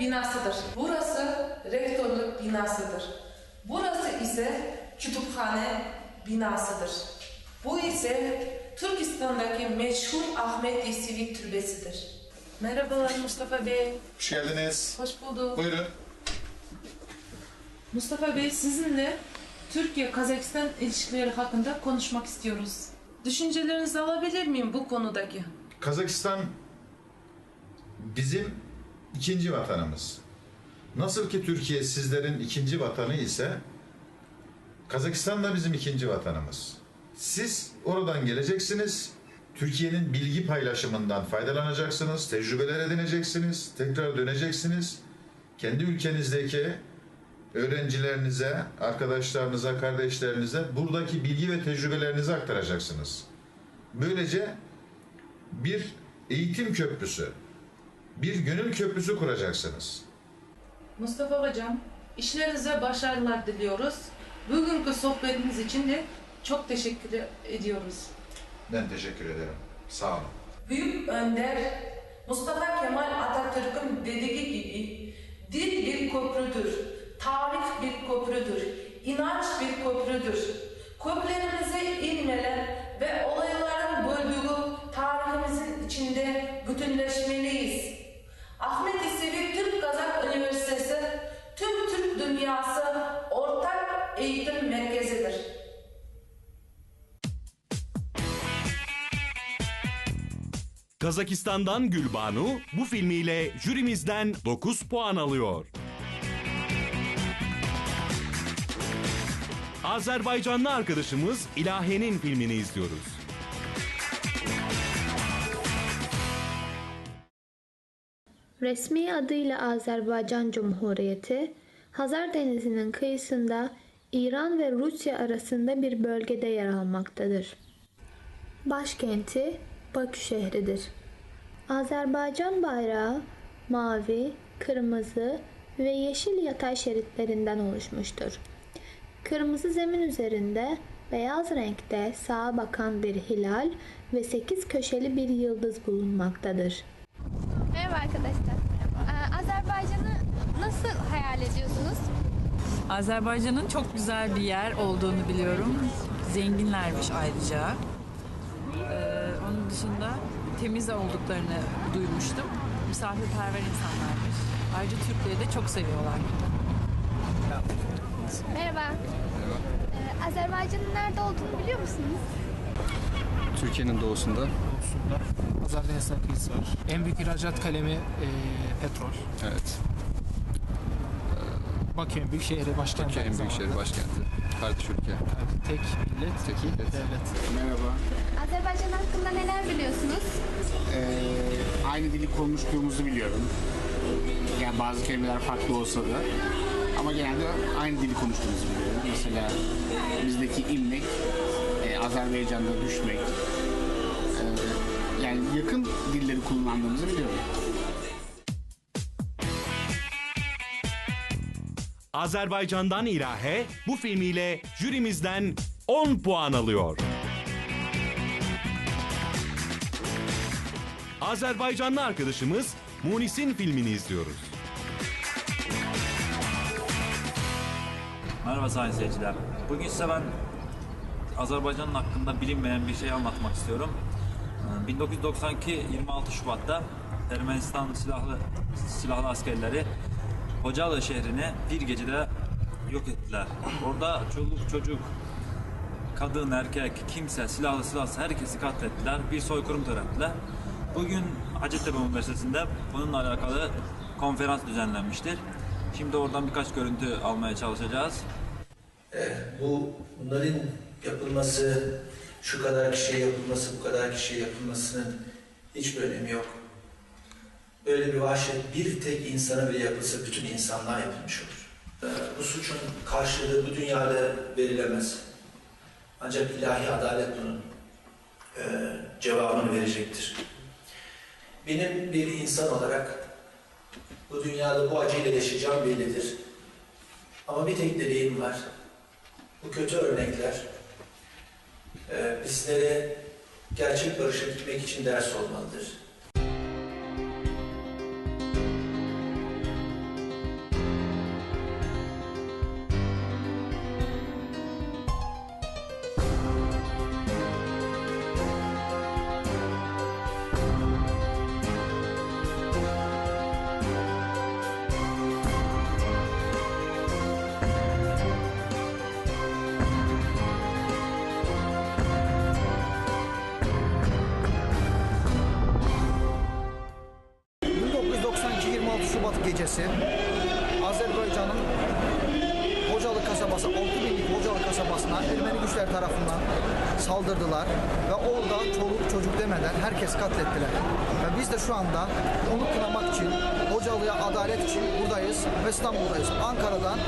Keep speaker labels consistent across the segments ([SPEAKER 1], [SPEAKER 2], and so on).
[SPEAKER 1] binasıdır. Burası rektörlük binasıdır. Burası ise kütüphane binasıdır. Bu ise Türkistan'daki meşhur Ahmet Yesevi Türbesi'dir. Merhabalar Mustafa Bey.
[SPEAKER 2] Hoş geldiniz.
[SPEAKER 1] Hoş bulduk.
[SPEAKER 2] Buyurun.
[SPEAKER 1] Mustafa Bey sizinle Türkiye-Kazakistan ilişkileri hakkında konuşmak istiyoruz. Düşüncelerinizi alabilir miyim bu konudaki?
[SPEAKER 2] Kazakistan bizim ikinci vatanımız. Nasıl ki Türkiye sizlerin ikinci vatanı ise Kazakistan da bizim ikinci vatanımız. Siz oradan geleceksiniz. Türkiye'nin bilgi paylaşımından faydalanacaksınız, tecrübeler edineceksiniz, tekrar döneceksiniz. Kendi ülkenizdeki öğrencilerinize, arkadaşlarınıza, kardeşlerinize buradaki bilgi ve tecrübelerinizi aktaracaksınız. Böylece bir eğitim köprüsü, bir gönül köprüsü kuracaksınız.
[SPEAKER 1] Mustafa Hocam, işlerinize başarılar diliyoruz. Bugünkü sohbetiniz için de çok teşekkür ediyoruz.
[SPEAKER 2] Ben teşekkür ederim. Sağ olun.
[SPEAKER 1] Büyük önder Mustafa Kemal Atatürk'ün dediği gibi dil bir köprüdür, tarih bir köprüdür, inanç bir köprüdür. Köprülerimize inmeler ve olayların dünyası ortak eğitim merkezidir.
[SPEAKER 3] Kazakistan'dan Gülbanu bu filmiyle jürimizden 9 puan alıyor. Azerbaycanlı arkadaşımız İlahe'nin filmini izliyoruz.
[SPEAKER 4] Resmi adıyla Azerbaycan Cumhuriyeti, Hazar Denizi'nin kıyısında İran ve Rusya arasında bir bölgede yer almaktadır. Başkenti Bakü şehridir. Azerbaycan bayrağı mavi, kırmızı ve yeşil yatay şeritlerinden oluşmuştur. Kırmızı zemin üzerinde beyaz renkte sağa bakan bir hilal ve sekiz köşeli bir yıldız bulunmaktadır.
[SPEAKER 5] Merhaba arkadaşlar. Ediyorsunuz?
[SPEAKER 6] Azerbaycan'ın çok güzel bir yer olduğunu biliyorum. Zenginlermiş ayrıca. Ee, onun dışında temiz olduklarını duymuştum. Misafirperver insanlarmış. Ayrıca Türkleri de çok seviyorlar.
[SPEAKER 5] Merhaba. Ee, Azerbaycan'ın nerede olduğunu biliyor musunuz?
[SPEAKER 7] Türkiye'nin doğusunda.
[SPEAKER 8] Deniz'den kıyısı var. En büyük ihracat kalemi e, petrol.
[SPEAKER 7] Evet.
[SPEAKER 8] Bakü'nün büyük şehri başkenti. Aynı
[SPEAKER 7] büyük şehri başkenti. Kardeş ülke.
[SPEAKER 8] Yani tek millet,
[SPEAKER 7] Tek
[SPEAKER 8] iki
[SPEAKER 7] millet.
[SPEAKER 8] devlet.
[SPEAKER 9] Merhaba.
[SPEAKER 5] Azerbaycan hakkında neler biliyorsunuz?
[SPEAKER 9] Ee, aynı dili konuştuğumuzu biliyorum. Yani bazı kelimeler farklı olsa da. Ama genelde aynı dili konuştuğumuzu biliyorum. Mesela bizdeki ilmek, e, Azerbaycan'da düşmek. e, yani yakın dilleri kullandığımızı biliyorum.
[SPEAKER 3] Azerbaycan'dan İlahe bu filmiyle jürimizden 10 puan alıyor. Azerbaycanlı arkadaşımız Munis'in filmini izliyoruz.
[SPEAKER 10] Merhaba sayın seyirciler. Bugün size ben Azerbaycan'ın hakkında bilinmeyen bir şey anlatmak istiyorum. Ee, 1992 26 Şubat'ta Ermenistan silahlı silahlı askerleri Hocalı şehrini bir gecede yok ettiler. Orada çoluk çocuk, kadın, erkek, kimse, silahlı silahsız herkesi katlettiler. Bir soykırım törendiler. Bugün Hacettepe Üniversitesi'nde bununla alakalı konferans düzenlenmiştir. Şimdi oradan birkaç görüntü almaya çalışacağız.
[SPEAKER 11] bu bunların yapılması, şu kadar kişiye yapılması, bu kadar kişiye yapılmasının hiçbir önemi yok. Böyle bir vahşet bir tek insana bile yapılsa bütün insanlığa yapılmış olur. Ee, Bu suçun karşılığı bu dünyada verilemez. Ancak ilahi adalet bunun e, cevabını verecektir. Benim bir insan olarak bu dünyada bu acıyla yaşayacağım bellidir. Ama bir tek dileğim var. Bu kötü örnekler e, bizlere gerçek barışa gitmek için ders olmalıdır.
[SPEAKER 12] Gecesi Azerbaycan'ın Hocalı kasabası, 6 binlik Hocalı kasabasına Ermeni güçler tarafından saldırdılar ve orada çoluk çocuk demeden herkes katlettiler. Ve biz de şu anda onu kınamak için, Hocalı'ya adalet için buradayız ve İstanbul'dayız. Ankara'dan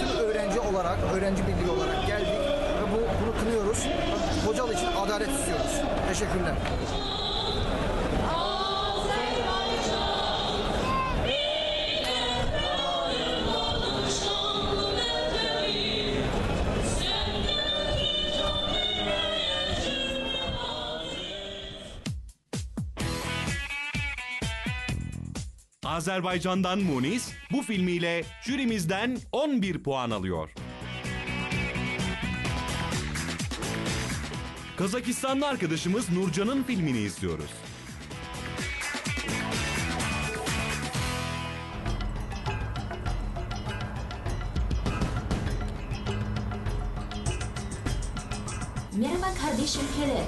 [SPEAKER 12] tüm öğrenci olarak, öğrenci birliği olarak geldik ve bu, bunu kınıyoruz. Hocalı için adalet istiyoruz. Teşekkürler.
[SPEAKER 3] Azerbaycan'dan Munis bu filmiyle jürimizden 11 puan alıyor. Kazakistanlı arkadaşımız Nurcan'ın filmini izliyoruz.
[SPEAKER 13] Merhaba kardeş ülkeler.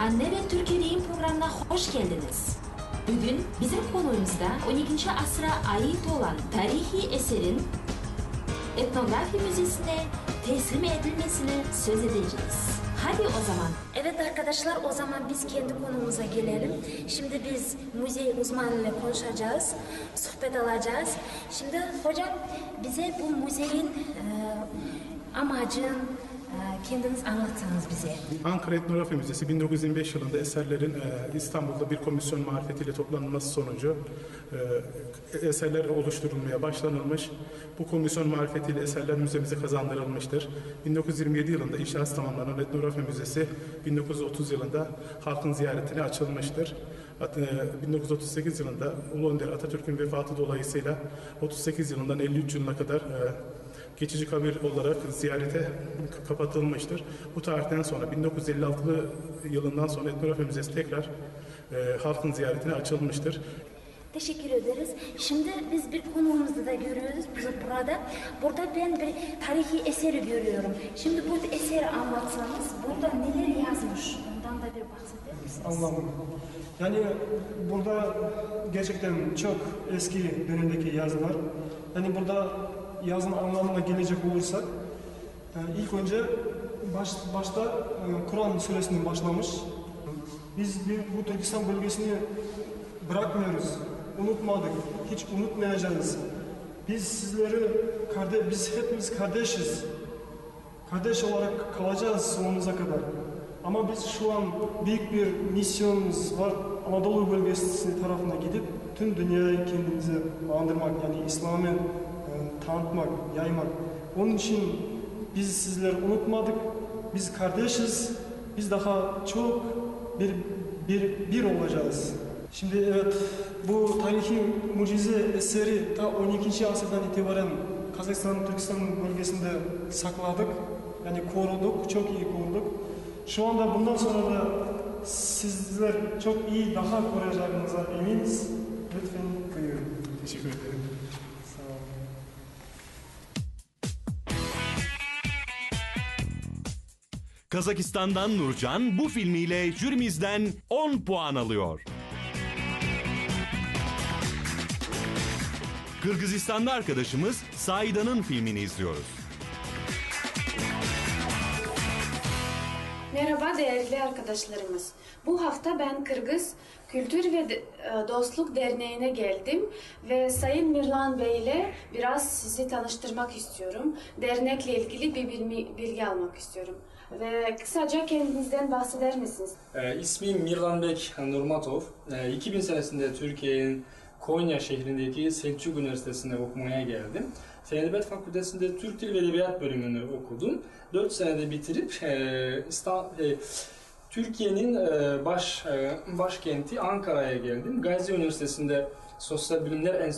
[SPEAKER 13] Anne ve Türkiye'deyim programına hoş geldiniz. Bugün bizim konumuzda 12. asra ait olan tarihi eserin etnografi müzesine teslim edilmesini söz edeceğiz. Hadi o zaman. Evet arkadaşlar o zaman biz kendi konumuza gelelim. Şimdi biz müze uzmanıyla konuşacağız, sohbet alacağız. Şimdi hocam bize bu müzenin e, amacın, kendiniz anlatsanız bize.
[SPEAKER 14] Ankara Etnografi Müzesi 1925 yılında eserlerin e, İstanbul'da bir komisyon marifetiyle toplanılması sonucu e, eserler oluşturulmaya başlanılmış. Bu komisyon marifetiyle eserler müzemize kazandırılmıştır. 1927 yılında inşası tamamlanan Etnografi Müzesi 1930 yılında halkın ziyaretine açılmıştır. Hat- e, 1938 yılında Ulu Önder Atatürk'ün vefatı dolayısıyla 38 yılından 53 yılına kadar e, geçici kabir olarak ziyarete kapatılmıştır. Bu tarihten sonra 1956 yılından sonra Etnografi Müzesi tekrar e, halkın ziyaretine açılmıştır.
[SPEAKER 13] Teşekkür ederiz. Şimdi biz bir konumuzda da görüyoruz burada. Burada ben bir tarihi eseri görüyorum. Şimdi bu eseri anlatsanız burada neler yazmış? Ondan da bir bahseder misiniz?
[SPEAKER 15] Anladım. Yani burada gerçekten çok eski dönemdeki yazılar. Yani burada yazın anlamına gelecek olursak e, ilk önce baş, başta e, Kur'an suresinden başlamış. Biz bu Türkistan bölgesini bırakmıyoruz, unutmadık, hiç unutmayacağız. Biz sizleri, kardeş, biz hepimiz kardeşiz. Kardeş olarak kalacağız sonumuza kadar. Ama biz şu an büyük bir misyonumuz var. Anadolu bölgesi tarafına gidip tüm dünyayı kendimize bağlandırmak, yani İslam'ı e, tanıtmak, yaymak. Onun için biz sizleri unutmadık. Biz kardeşiz. Biz daha çok bir bir bir olacağız. Şimdi evet bu tarihi mucize eseri ta 12. asırdan itibaren Kazakistan, Türkistan bölgesinde sakladık. Yani koruduk, çok iyi koruduk. Şu anda bundan sonra da sizler çok iyi, daha koruyacağınıza eminiz. Lütfen buyurun.
[SPEAKER 14] Teşekkür ederim.
[SPEAKER 3] Kazakistan'dan Nurcan bu filmiyle jürimizden 10 puan alıyor. Kırgızistanlı arkadaşımız Saida'nın filmini izliyoruz.
[SPEAKER 16] Merhaba değerli arkadaşlarımız. Bu hafta ben Kırgız Kültür ve e, Dostluk Derneği'ne geldim ve Sayın Mirlan Bey ile biraz sizi tanıştırmak istiyorum. Dernekle ilgili bir bilgi almak istiyorum. Ve kısaca kendinizden bahseder misiniz?
[SPEAKER 17] Ee, ismim Mirlanbek Nurmatov. Ee, 2000 senesinde Türkiye'nin Konya şehrindeki Selçuk Üniversitesi'ne okumaya geldim. Fen Edebiyat Fakültesi'nde Türk Dil ve Edebiyat bölümünü okudum. 4 senede bitirip e, İsta- e, Türkiye'nin e, baş e, başkenti Ankara'ya geldim. Gazi Üniversitesi'nde Sosyal Bilimler Enstitüsü